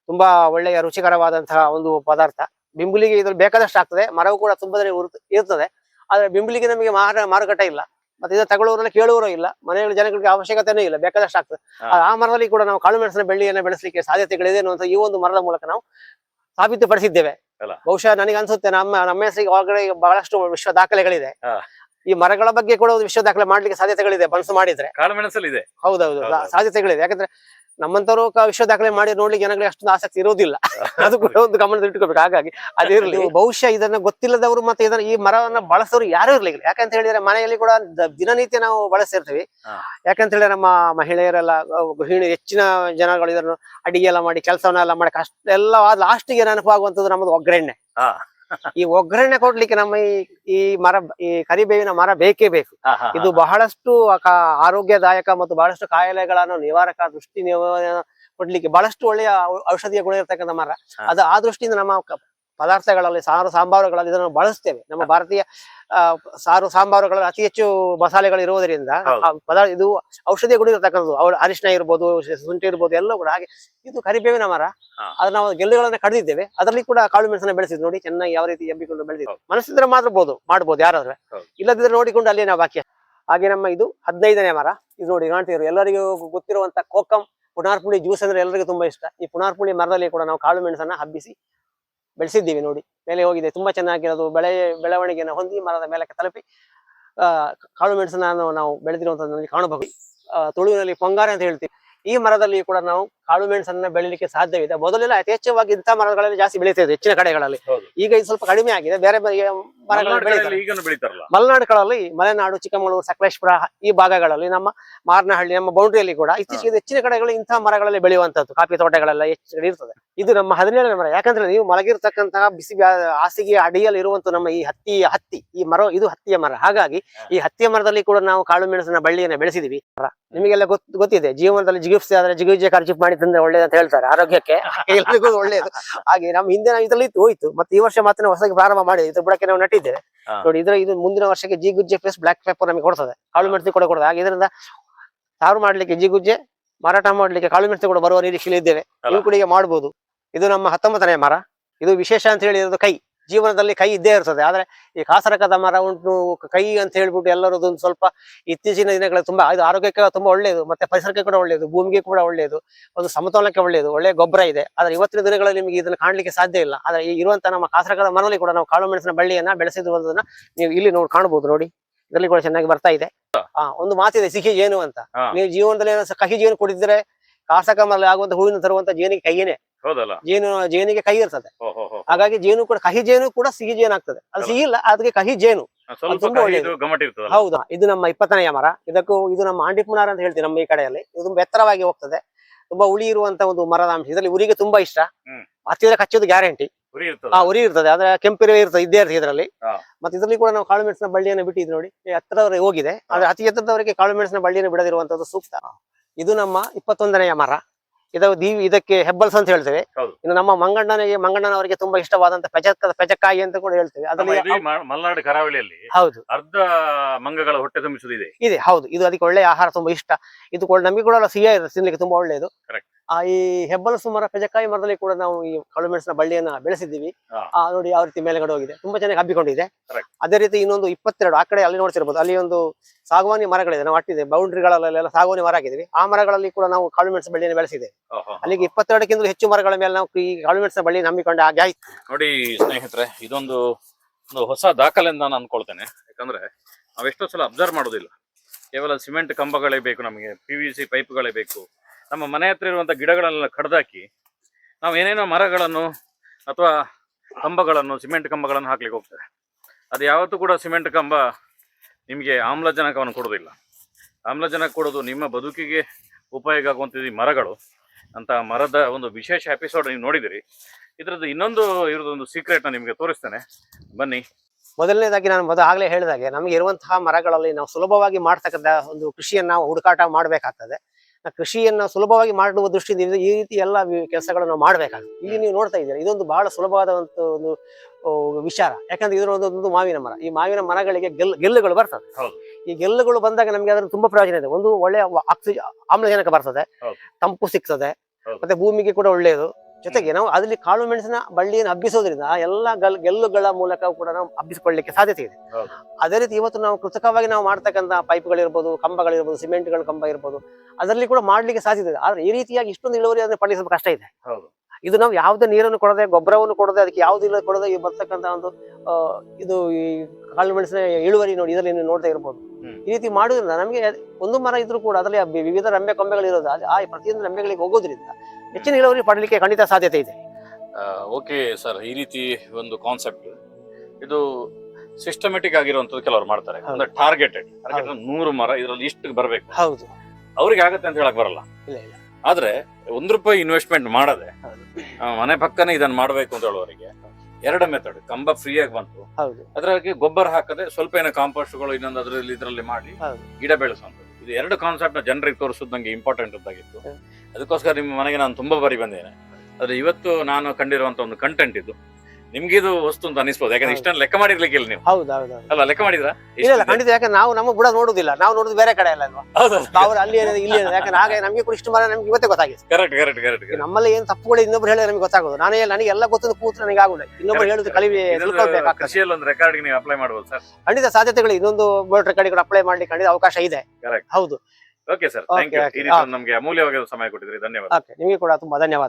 ತುಂಬಾ ಒಳ್ಳೆಯ ರುಚಿಕರವಾದಂತಹ ಒಂದು ಪದಾರ್ಥ. ಬಿಂಬುಲಿಗೆ ಇದ್ರಲ್ಲಿ ಬೇಕಾದಷ್ಟು ಆಗ್ತದೆ. ಮರವು ಕೂಡ ತುಂಬಾ ಇರುತ್ತದೆ ಆದ್ರೆ ಬಿಂಬುಲಿಗೆ ನಮಗೆ ಮಾರ ಮಾರುಕಟ್ಟೆ ಇಲ್ಲ. ಮತ್ತೆ ಇದನ್ನ ತಗೊಳ್ಳೋರೆಲ್ಲ ಕೇಳುವವರು ಇಲ್ಲ ಮನೆಗಳ ಜನಗಳಿಗೆ ಅವಶ್ಯಕತೆನೂ ಇಲ್ಲ ಬೇಕಾದಷ್ಟು ಆಗ್ತದೆ. ಆ ಮರದಲ್ಲಿ ಕೂಡ ನಾವು ಕಾಳು ಮೆಣಸಿನ ಬೆಳ್ಳಿಯನ್ನು ಬೆಳೆಸಲಿಕ್ಕೆ ಸಾಧ್ಯತೆಗಳಿದೆ ಅನ್ನುವಂಥ ಈ ಒಂದು ಮರದ ಮೂಲಕ ನಾವು ಸಾಬೀತುಪಡಿಸಿದ್ದೇವೆ. ಪಡಿಸಿದ್ದೇವೆ ಬಹುಶಃ ನನಗೆ ಅನ್ಸುತ್ತೆ ನಮ್ಮ ನಮ್ಮ ಹೆಸರಿಗೆ ಒಳಗಡೆ ಬಹಳಷ್ಟು ವಿಶ್ವ ದಾಖಲೆಗಳಿದೆ. ಈ ಮರಗಳ ಬಗ್ಗೆ ಕೂಡ ಒಂದು ವಿಶ್ವ ದಾಖಲೆ ಮಾಡ್ಲಿಕ್ಕೆ ಸಾಧ್ಯತೆಗಳಿದೆ ಮನಸ್ಸು ಮಾಡಿದ್ರೆ. ಕಾಳು ಮೆಣಸಲ್ಲಿ ಇದೆ ಹೌದೌದು. ಹೌದು. ಸಾಧ್ಯತೆಗಳಿದೆ. ಯಾಕಂದ್ರೆ ನಮ್ಮಂತವರು ವಿಶ್ವ ದಾಖಲೆ ಮಾಡಿ ನೋಡ್ಲಿಕ್ಕೆ ಜನಗಳಿಗೆ ಅಷ್ಟೊಂದು ಆಸಕ್ತಿ ಇರೋದಿಲ್ಲ. [LAUGHS] ಅದು ಕೂಡ ಒಂದು ಗಮನದಲ್ಲಿ ಇಟ್ಕೋಬೇಕು. ಹಾಗಾಗಿ ಅದಿರಲಿ ಬಹುಶಃ ಇದನ್ನ ಗೊತ್ತಿಲ್ಲದವರು ಮತ್ತೆ ಇದನ್ನ ಈ ಮರವನ್ನ ಬಳಸೋರು ಯಾರು ಇರ್ಲಿಲ್ಲ ಯಾಕಂತ ಹೇಳಿದ್ರೆ ಮನೆಯಲ್ಲಿ ಕೂಡ ದಿನನಿತ್ಯ ನಾವು ಬಳಸಿರ್ತೀವಿ ಯಾಕಂತ ಹೇಳಿದ್ರೆ ನಮ್ಮ ಮಹಿಳೆಯರೆಲ್ಲ ಗೃಹಿಣಿ ಹೆಚ್ಚಿನ ಜನಗಳು ಇದನ್ನು ಅಡಿಗೆ ಎಲ್ಲ ಮಾಡಿ ಕೆಲಸವನ್ನೆಲ್ಲ ಮಾಡಿ ಕಷ್ಟ ಎಲ್ಲ ಲಾಸ್ಟಿಗೆ ನೆನಪಾಗುವಂತದ್ದು ನಮ್ಮದು ಒಗ್ಗರಣೆ. ಈ ಒಗ್ಗರಣೆ ಕೊಡ್ಲಿಕ್ಕೆ ನಮ್ಮ ಈ ಈ ಮರ ಈ ಕರಿಬೇವಿನ ಮರ ಬೇಕೇ ಬೇಕು. ಇದು ಬಹಳಷ್ಟು ಆರೋಗ್ಯದಾಯಕ ಮತ್ತು ಬಹಳಷ್ಟು ಕಾಯಿಲೆಗಳನ್ನು ನಿವಾರಕ ದೃಷ್ಟಿ ಕೊಡ್ಲಿಕ್ಕೆ ಬಹಳಷ್ಟು ಒಳ್ಳೆಯ ಔಷಧಿಯ ಗುಣ ಇರ್ತಕ್ಕಂಥ ಮರ. ಅದು ಆ ದೃಷ್ಟಿಯಿಂದ ನಮ್ಮ ಪದಾರ್ಥಗಳಲ್ಲಿ ಸಾರು ಸಾಂಬಾರುಗಳಲ್ಲಿ ಇದನ್ನು ಬಳಸ್ತೇವೆ. ನಮ್ಮ ಭಾರತೀಯ ಸಾರು ಸಾಂಬಾರುಗಳಲ್ಲಿ ಅತಿ ಹೆಚ್ಚು ಮಸಾಲೆಗಳು ಇರುವುದರಿಂದ ಪದಾರ್ಥ ಇದು ಔಷಧಿಯ ಗುಣ ಇರತಕ್ಕಂಥದ್ದು. ಅವಳು ಅರಿಶಿನ ಇರ್ಬೋದು ಶುಂಠಿ ಇರ್ಬೋದು ಎಲ್ಲ ಕೂಡ ಹಾಗೆ ಇದು ಕರಿಬೇವಿನ ಮರ. ಅದ್ರ ಅದು ನಾವು ಗೆಲ್ಲುಗಳನ್ನ ಕಡಿದಿದ್ದೇವೆ. ಅದರಲ್ಲಿ ಕೂಡ ಕಾಳು ಮೆಣಸನ್ನ ಬೆಳೆಸಿದ್ ನೋಡಿ ಚೆನ್ನಾಗಿ ಯಾವ ರೀತಿ ಎಬ್ಬಿಕೊಂಡು ಬೆಳೆದಿದೆ ಮನಸ್ಸಿದ್ರೆ ಮಾಡ್ಬೋದು ಮಾಡ್ಬೋದು ಯಾರಾದ್ರೆ. ಇಲ್ಲದಿದ್ರೆ ನೋಡಿಕೊಂಡು ಅಲ್ಲಿ ನಾವು ಬಾಕಿ ಹಾಗೆ ನಮ್ಮ ಇದು ಹದಿನೈದನೇ ಮರ. ಇದು ನೋಡಿ ಕಾಣ್ತಿದ್ರು ಎಲ್ಲರಿಗೂ ಗೊತ್ತಿರುವಂತ ಕೋಕಂ ಪುನಾರ್ಪುಳಿ ಜ್ಯೂಸ್ ಅಂದ್ರೆ ಎಲ್ಲರಿಗೂ ತುಂಬಾ ಇಷ್ಟ. ಈ ಪುನಾರ್ಪುಳಿ ಮರದಲ್ಲಿ ಕೂಡ ನಾವು ಕಾಳು ಮೆಣಸನ್ನ ಹಬ್ಬಿಸಿ ಬೆಳೆಸಿದ್ದೀವಿ ನೋಡಿ. ಮೇಲೆ ಹೋಗಿದೆ. ತುಂಬಾ ಚೆನ್ನಾಗಿರೋದು. ಬೆಳೆ ಬೆಳವಣಿಗೆಯನ್ನು ಹೊಂದಿ ಮರದ ಮೇಲಕ್ಕೆ ತಲುಪಿ ಕಾಳು ಮೆಣಸನ್ನು ನಾವು ಬೆಳೆದಿರುವಂತದ್ದು ಕಾಣಬಹುದು. ತುಳುವಿನಲ್ಲಿ ಪೊಂಗಾರೆ ಅಂತ ಹೇಳ್ತೀವಿ. ಈ ಮರದಲ್ಲಿ ಕೂಡ ನಾವು ಕಾಳು ಮೆಣಸನ್ನ ಬೆಳಿಲಿಕ್ಕೆ ಸಾಧ್ಯವಿದೆ. ಮೊದಲೆಲ್ಲ ಯಥೇಚ್ಛವಾಗಿ ಹೆಚ್ಚವಾಗಿ ಇಂಥ ಮರಗಳಲ್ಲಿ ಜಾಸ್ತಿ ಬೆಳೀತಿದ್ರು ಹೆಚ್ಚಿನ ಕಡೆಗಳಲ್ಲಿ. ಈಗ ಇದು ಸ್ವಲ್ಪ ಕಡಿಮೆ ಆಗಿದೆ ಬೇರೆ ಬೇರೆ ಬೆಳೀತಾರೆ. ಮಲೆನಾಡುಗಳಲ್ಲಿ ಮಲೆನಾಡು ಚಿಕ್ಕಮಗಳೂರು ಸಕಲೇಶ್ಪುರ ಈ ಭಾಗಗಳಲ್ಲಿ ನಮ್ಮ ಮಾರನಹಳ್ಳಿ ನಮ್ಮ ಬೌಂಡ್ರಿಯಲ್ಲಿ ಕೂಡ ಇತ್ತೀಚೆಗೆ ಹೆಚ್ಚಿನ ಕಡೆಗಳು ಇಂತಹ ಮರಗಳಲ್ಲಿ ಬೆಳೆಯುವಂತದ್ದು ಕಾಫಿ ತೋಟಗಳೆಲ್ಲ ಹೆಚ್ಚು ಇರ್ತದೆ. ಇದು ನಮ್ಮ ಹದಿನೇಳನೇ ಮರ. ಯಾಕಂದ್ರೆ ನೀವು ಮಲಗಿರ್ತಕ್ಕಂತಹ ಬಿಸಿ ಹಾಸಿಗೆ ಅಡಿಯಲ್ಲಿ ಇರುವಂತ ನಮ್ಮ ಈ ಹತ್ತಿ ಹತ್ತಿ ಈ ಮರ ಇದು ಹತ್ತಿಯ ಮರ. ಹಾಗಾಗಿ ಈ ಹತ್ತಿಯ ಮರದಲ್ಲಿ ಕೂಡ ನಾವು ಕಾಳು ಮೆಣಸಿನ ಬಳ್ಳಿಯನ್ನು ಬೆಳೆಸಿದೀವಿ. ನಿಮಗೆಲ್ಲ ಗೊತ್ತು ಗೊತ್ತಿದೆ ಜೀವನದಲ್ಲಿ ಜಿಗುಪ್ಸೆ ಆದ್ರೆ ಜಿಗುಜೆ ಖರ್ಚು ಮಾಡಿ ತಂದ್ರೆ ಒಳ್ಳೇದು ಅಂತ ಹೇಳ್ತಾರೆ ಆರೋಗ್ಯಕ್ಕೆ. [LAUGHS] ಎಲ್ಲರಿಗೂ ಒಳ್ಳೇದು. ಹಾಗೆ ನಮ್ಮ ಹಿಂದೆ ನಾವು ಇದರಲ್ಲಿ ಇತ್ತು ಹೋಯ್ತು. ಮತ್ತೆ ಈ ವರ್ಷ ಮಾತ್ರ ಹೊಸಗೆ ಪ್ರಾರಂಭ ಮಾಡಿದ್ವಿ. ಇದ್ರ ಬುಡಕ್ಕೆ ನಾವು ನಟ್ಟಿದ್ದೇವೆ ನೋಡಿ ಇದ್ರ ಇದು ಮುಂದಿನ ವರ್ಷಕ್ಕೆ ಜಿಗುಜ್ಜೆ ಪ್ಲಸ್ ಬ್ಲಾಕ್ ಪೇಪರ್ ನಮಗೆ ಕೊಡ್ತದೆ. ಕಾಳು ಮೆಣಸು ಕೂಡ ಕೊಡ್ತದೆ. ಹಾಗೆ ಇದರಿಂದ ಸಾರು ಮಾಡ್ಲಿಕ್ಕೆ ಜಿ ಗುಜ್ಜೆ ಮಾರಾಟ ಮಾಡ್ಲಿಕ್ಕೆ ಕಾಳು ಮೆಣಸು ಕೂಡ ಬರುವ ನಿರೀಕ್ಷೆಯಲ್ಲಿ ಇದ್ದೇವೆ. ಇವು ಕೂಡ ಈಗ ಮಾಡಬಹುದು ಇದು ನಮ್ಮ ಹತ್ತೊಂಬತ್ತನೇ ಮರ. ಇದು ವಿಶೇಷ ಅಂತ ಹೇಳಿ ಕೈ. ಜೀವನದಲ್ಲಿ ಕೈ ಇದ್ದೇ ಇರ್ತದೆ. ಆದ್ರೆ ಈ ಕಾಸರಕದ ಮರ ಉಂಟು ಕೈ ಅಂತ ಹೇಳ್ಬಿಟ್ಟು ಎಲ್ಲರೂ ಅದೊಂದು ಸ್ವಲ್ಪ ಇತ್ತೀಚಿನ ದಿನಗಳಲ್ಲಿ ತುಂಬಾ ಇದು ಆರೋಗ್ಯಕ್ಕೆ ತುಂಬಾ ಒಳ್ಳೆಯದು ಮತ್ತೆ ಪರಿಸರಕ್ಕೆ ಕೂಡ ಒಳ್ಳೆಯದು ಭೂಮಿಗೆ ಕೂಡ ಒಳ್ಳೆಯದು ಒಂದು ಸಮತೋಲನಕ್ಕೆ ಒಳ್ಳೆಯದು ಒಳ್ಳೆಯ ಗೊಬ್ಬರ ಇದೆ. ಆದ್ರೆ ಇವತ್ತಿನ ದಿನಗಳಲ್ಲಿ ನಿಮಗೆ ಇದನ್ನು ಕಾಣಲಿಕ್ಕೆ ಸಾಧ್ಯ ಇಲ್ಲ. ಆದ್ರೆ ಈ ಇರುವಂತ ನಮ್ಮ ಕಾಸರಕದ ಮರದಲ್ಲಿ ಕೂಡ ನಾವು ಕಾಳು ಮೆಣಸಿನ ಬಳ್ಳಿಯನ್ನ ಬೆಳೆಸಿರುವುದನ್ನ ನೀವು ಇಲ್ಲಿ ನೋಡಿ ಕಾಣಬಹುದು ನೋಡಿ. ಇದರಲ್ಲಿ ಕೂಡ ಚೆನ್ನಾಗಿ ಬರ್ತಾ ಇದೆ. ಒಂದು ಮಾತಿದೆ ಸಿಹಿ ಜೇನು ಅಂತ. ನೀವು ಜೀವನದಲ್ಲಿ ಏನೋ ಕಹಿ ಜೇನು ಕುಡಿದ್ರೆ ಕಾಸಕ ಮರದಲ್ಲಿ ಆಗುವಂತ ಹೂವಿನ ತರುವಂತ ಜೇನಿಗೆ ಕೈಯೇನೆ ಹೌದಲ್ಲ? ಜೇನು ಜೇನಿಗೆ ಕಹಿ ಇರ್ತದೆ. ಹಾಗಾಗಿ ಜೇನು ಕೂಡ ಕಹಿ ಜೇನು ಕೂಡ ಸಿಹಿ ಜೇನು ಆಗ್ತದೆ. ಅದು ಸಿಹಿ ಇಲ್ಲ ಅದಕ್ಕೆ ಕಹಿ ಜೇನು. ತುಂಬಾ ಒಳ್ಳೆಯದು. ಹೌದಾ. ಇದು ನಮ್ಮ ಇಪ್ಪತ್ತನೆಯ ಮರ ಇದಕ್ಕೂ ಇದು ನಮ್ಮ ಆಂಡಿಪುನಾರ್ ಅಂತ ಹೇಳ್ತೀವಿ ನಮ್ಮ ಈ ಕಡೆಯಲ್ಲಿ. ಇದು ತುಂಬಾ ಎತ್ತರವಾಗಿ ಹೋಗ್ತದೆ. ತುಂಬಾ ಉಳಿ ಇರುವಂತ ಒಂದು ಮರದ ಅಂಶ. ಇದರಲ್ಲಿ ಉರಿಗೆ ತುಂಬಾ ಇಷ್ಟ. ಹ್ಮ್. ಹತ್ತಿರ ಕಚ್ಚೋದು ಗ್ಯಾರಂಟಿ. ಹಾ ಉರಿ ಇರ್ತದೆ. ಆದ್ರೆ ಕೆಂಪಿರುವೆ ಇರ್ತದೆ ಇದ್ದೇ ಇರ್ತದೆ ಇದರಲ್ಲಿ. ಮತ್ತೆ ಇದರಲ್ಲಿ ಕೂಡ ನಾವು ಕಾಳು ಮೆಣಸಿನ ಬಳ್ಳಿಯನ್ನು ಬಿಟ್ಟಿದ್ವಿ ನೋಡಿ. ಹತ್ತಿರವರೆಗೆ ಹೋಗಿದೆ. ಆದ್ರೆ ಅತಿ ಎತ್ತರದವರೆಗೆ ಕಾಳು ಮೆಣಸಿನ ಬಳ್ಳಿಯನ್ನು ಬಿಡದಿರುವಂತದ್ದು ಸೂಕ್ತ. ಇದು ನಮ್ಮ ಇಪ್ಪತ್ತೊಂದನೆಯ ಮರ ಇದು ದೀವಿ ಇದಕ್ಕೆ ಹೆಬ್ಬಲ್ಸ್ ಅಂತ ಹೇಳ್ತೇವೆ. ಇನ್ನು ನಮ್ಮ ಮಂಗಣ್ಣನಿಗೆ ಮಂಗಣ್ಣನವರಿಗೆ ತುಂಬಾ ಇಷ್ಟವಾದಂತ ಪೆಚಕ ಪೆಚಕಾಯಿ ಅಂತ ಕೂಡ ಹೇಳ್ತೇವೆ. ಮಲ್ನಾಡು ಅದರಲ್ಲಿ ಮಲೆನಾಡು ಕರಾವಳಿಯಲ್ಲಿ ಹೌದು. ಅರ್ಧ ಮಂಗಗಳ ಹೊಟ್ಟೆ ತುಂಬಿಸುವುದು ಇದೆ. ಇದೆ ಹೌದು. ಇದು ಅದಕ್ಕೆ ಒಳ್ಳೆಯ ಆಹಾರ ತುಂಬಾ ಇಷ್ಟ. ಇದು ಕೂಡ ನಮಗೆ ಕೂಡ ಸಿಹಿ ತಿನ್ಲಿಕ್ಕೆ ತುಂಬಾ ಒಳ್ಳೆಯದು. ಆ ಈ ಹೆಬ್ಬಲಸು ಮರ ಪೆಜಕಾಯಿ ಮರದಲ್ಲಿ ಕೂಡ ನಾವು ಈ ಕಾಳು ಮೆಣಸಿನ ಬಳ್ಳಿಯನ್ನ ಬೆಳೆಸಿದ್ದೀವಿ. ಆ ನೋಡಿ ಯಾವ ರೀತಿ ಮೇಲೆಗಡೆ ಹೋಗಿದೆ. ತುಂಬಾ ಚೆನ್ನಾಗಿ ಹಬ್ಬಿಕೊಂಡಿದೆ. ಅದೇ ರೀತಿ ಇನ್ನೊಂದು ಇಪ್ಪತ್ತೆರಡು ಆ ಕಡೆ ಅಲ್ಲಿ ನೋಡ್ತಿರ್ಬೋದು. ಅಲ್ಲಿ ಒಂದು ಸಾಗುವಾನಿ ಮರಗಳಿದೆ. ನಾವು ಅಟ್ಟಿದೆ ಬೌಂಡ್ರಿಗಳಲ್ಲೆಲ್ಲ ಸಾಗುವಾನಿ ಮರ ಆಗಿದ್ದೀವಿ ಆ ಮರಗಳಲ್ಲಿ ಕೂಡ ನಾವು ಕಾಳು ಮೆಣಸಿನ ಬಳ್ಳಿಯನ್ನು ಬೆಳೆಸಿದೆ. ಅಲ್ಲಿಗೆ ಇಪ್ಪತ್ತೆರಡಕ್ಕಿಂತ ಹೆಚ್ಚು ಮರಗಳ ಮೇಲೆ ನಾವು ಈ ಕಾಳು ಮೆಣಸಿನ ಬಳ್ಳಿ ನಂಬಿಕೊಂಡು ಹಾಗೆ ಆಯ್ತು. ನೋಡಿ ಸ್ನೇಹಿತರೆ ಇದೊಂದು ಒಂದು ಹೊಸ ದಾಖಲೆ ಅಂತ ನಾನು ಅನ್ಕೊಳ್ತೇನೆ. ಯಾಕಂದ್ರೆ ನಾವೆಷ್ಟೋ ಸಲ ಅಬ್ಸರ್ವ್ ಮಾಡೋದಿಲ್ಲ. ಕೇವಲ ಸಿಮೆಂಟ್ ಕಂಬಗಳೇ ಬೇಕು ನಮಗೆ ಪಿ ವಿ ಸಿ ಪೈಪ್ಗಳೇ ಬೇಕು. ನಮ್ಮ ಮನೆ ಹತ್ರ ಇರುವಂಥ ಗಿಡಗಳನ್ನೆಲ್ಲ ಕಡ್ದಾಕಿ ನಾವು ಏನೇನೋ ಮರಗಳನ್ನು ಅಥವಾ ಕಂಬಗಳನ್ನು, ಸಿಮೆಂಟ್ ಕಂಬಗಳನ್ನು ಹಾಕ್ಲಿಕ್ಕೆ ಹೋಗ್ತಾರೆ ಅದು ಯಾವತ್ತೂ ಕೂಡ ಸಿಮೆಂಟ್ ಕಂಬ ನಿಮಗೆ ಆಮ್ಲಜನಕವನ್ನು ಕೊಡೋದಿಲ್ಲ ಆಮ್ಲಜನಕ ಕೊಡೋದು ನಿಮ್ಮ ಬದುಕಿಗೆ ಉಪಯೋಗ ಆಗುವಂಥದ್ದು ಮರಗಳು. ಅಂತ ಮರದ ಒಂದು ವಿಶೇಷ ಎಪಿಸೋಡ್ ನೀವು ನೋಡಿದಿರಿ. ಇದರದ್ದು ಇನ್ನೊಂದು ಇರೋದೊಂದು ಸೀಕ್ರೆಟ್ನ ನಿಮಗೆ ತೋರಿಸ್ತೇನೆ. ಬನ್ನಿ. ಮೊದಲನೇದಾಗಿ ನಾನು ಮೊದಲು ಆಗಲೇ ಹೇಳಿದಾಗೆ ನಮಗೆ ಇರುವಂತಹ ಮರಗಳಲ್ಲಿ ನಾವು ಸುಲಭವಾಗಿ ಮಾಡ್ತಕ್ಕಂಥ ಒಂದು ಕೃಷಿಯನ್ನು ಹುಡುಕಾಟ ಮಾಡಬೇಕಾಗ್ತದೆ. ಕೃಷಿಯನ್ನ ಸುಲಭವಾಗಿ ಮಾಡುವ ದೃಷ್ಟಿಯಿಂದ ಈ ರೀತಿ ಎಲ್ಲ ಕೆಲಸಗಳನ್ನು ಮಾಡಬೇಕಾಗುತ್ತೆ. ಇಲ್ಲಿ ನೀವು ನೋಡ್ತಾ ಇದ್ದೀರಾ ಇದೊಂದು ಬಹಳ ಸುಲಭವಾದಂತ ಒಂದು ವಿಚಾರ. ಯಾಕಂದ್ರೆ ಇದರ ಒಂದು ಮಾವಿನ ಮರ. ಈ ಮಾವಿನ ಮರಗಳಿಗೆ ಗೆಲ್ ಗೆಲ್ಲುಗಳು ಬರ್ತದೆ. ಈ ಗೆಲ್ಲುಗಳು ಬಂದಾಗ ನಮಗೆ ಅದ್ರ ತುಂಬಾ ಪ್ರಯೋಜನ ಇದೆ. ಒಂದು ಒಳ್ಳೆಯ ಆಕ್ಸಿಜನ್ ಆಮ್ಲಜನಕ ಬರ್ತದೆ. ತಂಪು ಸಿಗ್ತದೆ. ಮತ್ತೆ ಭೂಮಿಗೆ ಕೂಡ ಒಳ್ಳೆಯದು. ಜೊತೆಗೆ ನಾವು ಅದರಲ್ಲಿ ಕಾಳು ಮೆಣಸಿನ ಬಳ್ಳಿಯನ್ನು ಹಬ್ಬಿಸೋದ್ರಿಂದ ಎಲ್ಲ ಗಲ್ ಗೆಲ್ಲುಗಳ ಮೂಲಕ ಕೂಡ ನಾವು ಹಬ್ಬಿಸಿಕೊಳ್ಳಲಿಕ್ಕೆ ಸಾಧ್ಯತೆ ಇದೆ. ಅದೇ ರೀತಿ ಇವತ್ತು ನಾವು ಕೃತಕವಾಗಿ ನಾವು ಮಾಡ್ತಕ್ಕಂಥ ಪೈಪ್ಗಳಿರ್ಬೋದು ಕಂಬಗಳಿರ್ಬೋದು ಸಿಮೆಂಟ್ಗಳ ಕಂಬ ಇರ್ಬೋದು ಅದರಲ್ಲಿ ಕೂಡ ಮಾಡ್ಲಿಕ್ಕೆ ಸಾಧ್ಯತೆ ಇದೆ. ಆದ್ರೆ ಈ ರೀತಿಯಾಗಿ ಇಷ್ಟೊಂದು ಇಳುವರಿ ಅಂದ್ರೆ ಪಡೆಯಲು ಸ್ವಲ್ಪ ಕಷ್ಟ ಇದೆ. ಇದು ನಾವು ಯಾವುದೇ ನೀರನ್ನು ಕೊಡದೆ ಗೊಬ್ಬರವನ್ನು ಕೊಡದೆ ಅದಕ್ಕೆ ಯಾವ್ದು ಇಲ್ಲ ಕೊಡದೆ ಈ ಬರ್ತಕ್ಕಂಥ ಒಂದು ಇದು ಈ ಕಾಳು ಮೆಣಸಿನ ಇಳುವರಿ ನೋಡಿ ಇದರಲ್ಲಿ ನೀವು ನೋಡ್ತಾ ಇರ್ಬೋದು. ಈ ರೀತಿ ಮಾಡೋದ್ರಿಂದ ನಮಗೆ ಒಂದು ಮರ ಇದ್ರೂ ಕೂಡ ಅದರಲ್ಲಿ ವಿವಿಧ ರಂಬೆ ಕೊಂಬೆಗಳಿರೋದು ಆ ಪ್ರತಿಯೊಂದು ರಂಬೆಗಳಿಗೆ ಹೋಗೋದ್ರಿಂದ ಹೆಚ್ಚಿನ ಇಳುವರಿ ಪಡಲಿಕ್ಕೆ ಖಂಡಿತ ಸಾಧ್ಯತೆ ಇದೆ. ಓಕೆ ಸರ್ ಈ ರೀತಿ ಒಂದು ಕಾನ್ಸೆಪ್ಟ್ ಇದು ಸಿಸ್ಟಮೆಟಿಕ್ ಆಗಿರುವಂತದ್ದು ಕೆಲವರು ಮಾಡ್ತಾರೆ. ಅಂದ್ರೆ ಟಾರ್ಗೆಟೆಡ್ ನೂರು ಮರ ಇದರಲ್ಲಿ ಇಷ್ಟು ಬರಬೇಕು. ಹೌದು. ಅವ್ರಿಗೆ ಆಗತ್ತೆ ಅಂತ ಹೇಳಕ್ ಬರಲ್ಲ. ಆದ್ರೆ ಒಂದ್ ರೂಪಾಯಿ ಇನ್ವೆಸ್ಟ್ಮೆಂಟ್ ಮಾಡದೆ ಮನೆ ಪಕ್ಕನೆ ಇದನ್ನ ಮಾಡ್ಬೇಕು ಅಂತ ಹೇಳುವವರಿಗೆ ಎರಡು ಮೆಥಡ್ ಕಂಬ ಫ್ರೀ ಆಗಿ ಬಂತು. ಅದ್ರಾಗೆ ಗೊಬ್ಬರ ಹಾಕದೆ ಸ್ವಲ್ಪ ಏನೋ ಕಾಂಪೋಸ್ಟ್ಗಳು ಇನ್ನೊಂದು ಅದ್ರಲ್ಲಿ ಇದರಲ್ಲಿ ಮಾಡಿ ಗಿಡ ಬೆಳೆಸುವಂಥದ್ದು ಇದು ಎರಡು ಕಾನ್ಸೆಪ್ಟ್ನ ಜನರಿಗೆ ತೋರಿಸೋದು ನಂಗೆ ಇಂಪಾರ್ಟೆಂಟ್ ಅಂತಾಗಿತ್ತು ಅದಕ್ಕೋಸ್ಕರ ನಿಮ್ಮ ಮನೆಗೆ ನಾನು ತುಂಬಾ ಬಾರಿ ಬಂದೇನೆ. ಆದರೆ ಇವತ್ತು ನಾನು ಕಂಡಿರುವಂಥ ಒಂದು ಕಂಟೆಂಟ್ ಇದು. ನಿಮ್ಗಿದು ವಸ್ತು ಅಂತ ಅನಿಸ್ಬೋದು ಯಾಕಂದ್ರೆ. ಇಷ್ಟನ್ನು ಲೆಕ್ಕ ಮಾಡಿರ್ಲಿಕ್ಕಿಲ್ಲ ನೀವು. ಹೌದು ಅಲ್ಲ ಲೆಕ್ಕ ಮಾಡಿದ್ರ? ಇಲ್ಲ ಖಂಡಿತ ಯಾಕಂದ್ರೆ ನಾವು ನಮ್ಮ ಬುಡ ನೋಡುದಿಲ್ಲ. ನಾವು ನೋಡುದು ಬೇರೆ ಕಡೆ ಅಲ್ಲ ಅಲ್ವಾ? ಅವ್ರು ಅಲ್ಲಿ ಏನಿದೆ ಇಲ್ಲಿ ಏನಿದೆ. ಯಾಕಂದ್ರೆ ಹಾಗೆ ನಮಗೆ ಕೂಡ ಇಷ್ಟು ಮರ ನಮ್ಗೆ ಇವತ್ತೇ ಗೊತ್ತಾಗಿದೆ. ಕರೆಕ್ಟ್ ಕರೆಕ್ಟ್ ಕರೆಕ್ಟ್ ನಮ್ಮಲ್ಲಿ ಏನ್ ತಪ್ಪುಗಳು ಇನ್ನೊಬ್ರು ಹೇಳಿದ್ರೆ ನಮಗೆ ಗೊತ್ತಾಗೋದು. ನಾನು ನನಗೆ ಎಲ್ಲ ಗೊತ್ತಿದ್ದು ಕೂತ್ರೆ ನನಗೆ ಆಗುದಿಲ್ಲ ಇನ್ನೊಬ್ರು ಹೇಳುದು ಕಲಿ ಕೃಷಿಯಲ್ಲಿ ಒಂದು ರೆಕಾರ್ಡ್ ನೀವು ಅಪ್ಲೈ ಮಾಡ್ಬೋದು ಸರ್. ಖಂಡಿತ ಸಾಧ್ಯತೆಗಳು ಇನ್ನೊಂದು ಬೋರ್ಡ್ ರೆಕಾರ್ಡ್ ಅಪ್ಲೈ ಮಾಡ್ಲಿಕ್ಕೆ ಖಂಡಿತ ಅವಕಾಶ ಇದೆ. ಹೌದು. ಓಕೆ ಸರ್ ಥ್ಯಾಂಕ್ ಯು ನಮ್ಗೆ ಅಮೂಲ್ಯವಾಗಿ ಸಮಯ ಕೊಟ್ಟಿದ್ರಿ. ಧನ್ಯವಾದ. ನಿಮಗೆ ಕೂಡ ತುಂಬಾ ಧನ್ಯವಾದ.